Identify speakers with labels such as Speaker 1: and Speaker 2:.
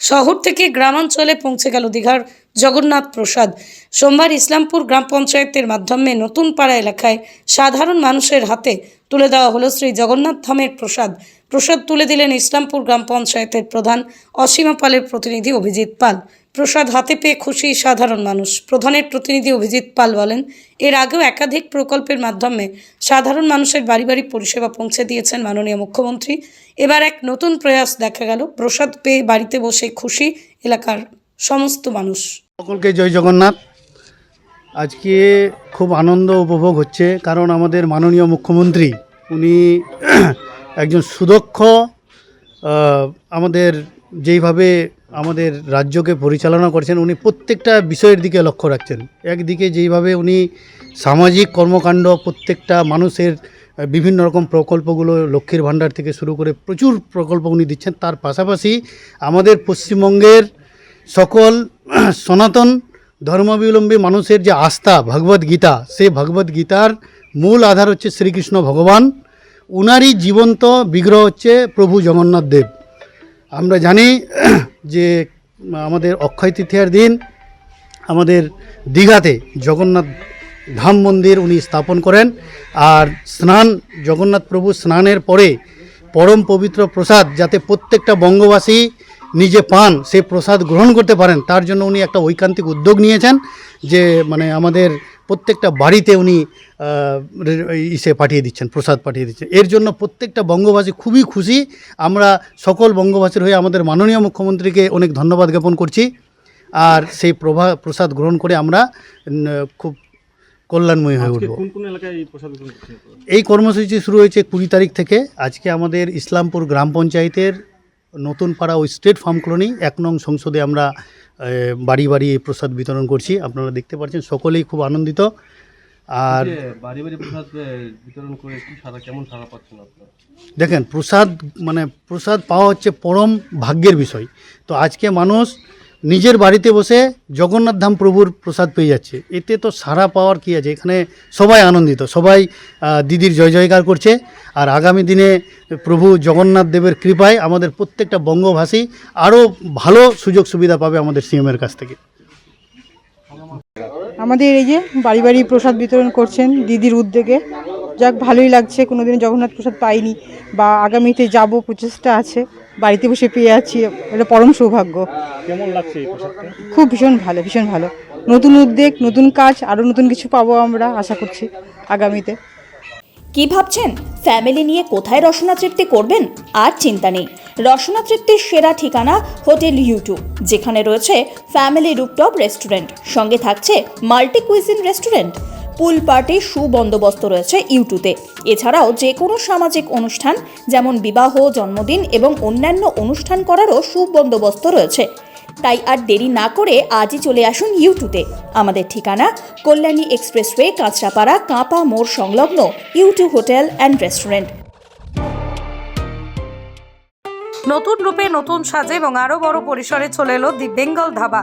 Speaker 1: শহর থেকে গ্রামাঞ্চলে পৌঁছে গেল দীঘার জগন্নাথ প্রসাদ। সোমবার ইসলামপুর গ্রাম পঞ্চায়েতের মাধ্যমে নতুন পাড়া এলাকায় সাধারণ মানুষের হাতে তুলে দেওয়া হলো শ্রী জগন্নাথ ধামের প্রসাদ। প্রসাদ তুলে দিলেন ইসলামপুর গ্রাম পঞ্চায়েতের প্রধান অসীমা পালের প্রতিনিধি অভিজিৎ পাল। প্রসাদ হাতে পেয়ে খুশি সাধারণ মানুষ। প্রধানের প্রতিনিধি অভিজিৎ পাল বলেন, এর আগেও একাধিক প্রকল্পের মাধ্যমে সাধারণ মানুষের বাড়ি বাড়ি পরিষেবা পৌঁছে দিয়েছেন মাননীয় মুখ্যমন্ত্রী। এবার এক নতুন প্রয়াস দেখা গেল। প্রসাদ পেয়ে বাড়িতে বসে খুশি এলাকার সমস্ত মানুষ।
Speaker 2: সকলকে জয় জগন্নাথ। আজকে খুব আনন্দ উপভোগ হচ্ছে, কারণ আমাদের মাননীয় মুখ্যমন্ত্রী, উনি একজন সুদক্ষ আমাদের যেইভাবে আমাদের রাজ্যকে পরিচালনা করছেন, উনি প্রত্যেকটা বিষয়ের দিকে লক্ষ্য রাখছেন। একদিকে যেইভাবে উনি সামাজিক কর্মকাণ্ড, প্রত্যেকটা মানুষের বিভিন্ন রকম প্রকল্পগুলো, লক্ষ্মীর ভাণ্ডার থেকে শুরু করে প্রচুর প্রকল্প উনি দিচ্ছেন। তার পাশাপাশি আমাদের পশ্চিমবঙ্গের সকল সনাতন ধর্মাবলম্বী মানুষের যে আস্থা ভগবদ গীতা সেই ভগবদ গীতার মূল আধার হচ্ছে শ্রীকৃষ্ণ ভগবান। উনারই জীবন্ত বিগ্রহ হচ্ছে প্রভু জগন্নাথ দেব। আমরা জানি যে আমাদের অক্ষয় তৃতীয়ার দিন আমাদের দীঘাতে জগন্নাথ ধাম মন্দির উনি স্থাপন করেন। আর স্নান, জগন্নাথ প্রভু স্নানের পরে পরম পবিত্র প্রসাদ যাতে প্রত্যেকটা বঙ্গবাসী নিজে পান সেই প্রসাদ গ্রহণ করতে পারেন তার জন্য উনি একটা ঐকান্তিক উদ্যোগ নিয়েছেন যে মানে আমাদের প্রত্যেকটা বাড়িতে উনি ইসে পাঠিয়ে দিচ্ছেন প্রসাদ পাঠিয়ে দিচ্ছেন। এর জন্য প্রত্যেকটা বঙ্গবাসী খুবই খুশি। আমরা সকল বঙ্গবাসীর হয়ে আমাদের মাননীয় মুখ্যমন্ত্রীকে অনেক ধন্যবাদ জ্ঞাপন করছি। আর সেই প্রভা প্রসাদ গ্রহণ করে আমরা খুব কল্যাণময়ী হয়ে উঠব?
Speaker 3: এই
Speaker 2: কর্মসূচি শুরু হয়েছে কুড়ি তারিখ থেকে। আজকে আমাদের ইসলামপুর গ্রাম পঞ্চায়েতের নতুন পাড়া ওই স্টেট ফার্ম কলোনি এক নং সংসদে আমরা বাড়ি বাড়ি এই প্রসাদ বিতরণ করছি। আপনারা দেখতে পাচ্ছেন সকলেই খুব আনন্দিত। আর
Speaker 3: বাড়ি বাড়ি প্রসাদ বিতরণ করে কি সারা কেমন সারা পাচ্ছেন আপনারা?
Speaker 2: দেখেন প্রসাদ মানে প্রসাদ পাওয়া হচ্ছে পরম ভাগ্যের বিষয়। তো আজকে মানুষ নিজের বাড়িতে বসে জগন্নাথ ধাম প্রভুর প্রসাদ পেয়ে যাচ্ছে। এতে তো সারা পাওয়ার কি আছে? এখানে সবাই আনন্দিত, সবাই দিদির জয় জয়কার করছে। আর আগামী দিনে প্রভু জগন্নাথ দেবের কৃপায় আমাদের প্রত্যেকটা বঙ্গভাষী আরও ভালো সুযোগ সুবিধা পাবে আমাদের সিএমের কাছ থেকে।
Speaker 4: আমাদের এই যে বাড়ি বাড়ি প্রসাদ বিতরণ করছেন দিদির উদ্যোগে। যাক ভালোই লাগছে। কোনোদিন জগন্নাথ প্রসাদ পাইনি বা আগামীতে যাব প্রচেষ্টা আছে। বাড়িতে বসে পেয়ে আছি এটা পরম সৌভাগ্য।
Speaker 3: কেমন লাগছে এই প্রসাদটা?
Speaker 4: খুব ভীষণ ভালো ভীষণ ভালো। নতুন উদ্যোগ নতুন কাজ আরও নতুন কিছু পাবো আমরা আশা করছি আগামীতে।
Speaker 5: কি ভাবছেন? ফ্যামিলি নিয়ে কোথায় রসনা তৃপ্তি করবেন? আর চিন্তা নেই। রসনা তৃপ্তির সেরা ঠিকানা হোটেল ইউটিউব যেখানে রয়েছে ফ্যামিলি রুপটপ রেস্টুরেন্ট। সঙ্গে থাকছে মাল্টি কুইজিন রেস্টুরেন্ট। পুল পার্টির সুবন্দোবস্ত রয়েছে ইউটিউবে। এছাড়াও যে কোনো সামাজিক অনুষ্ঠান, যেমন বিবাহ, জন্মদিন এবং অন্যান্য অনুষ্ঠান করারও সুবন্দোবস্ত রয়েছে। তাই আর দেরি না করে আজই চলে আসুন ইউটিউবে। আমাদের ঠিকানা কল্যাণী এক্সপ্রেসওয়ে, কাঁচরাপাড়া, কাঁপা মোড় সংলগ্ন ইউটিউব হোটেল অ্যান্ড রেস্টুরেন্ট।
Speaker 1: নতুন রূপে নতুন সাজে এবং আরও বড় পরিসরে চলে এলো দি বেঙ্গল ধাবা।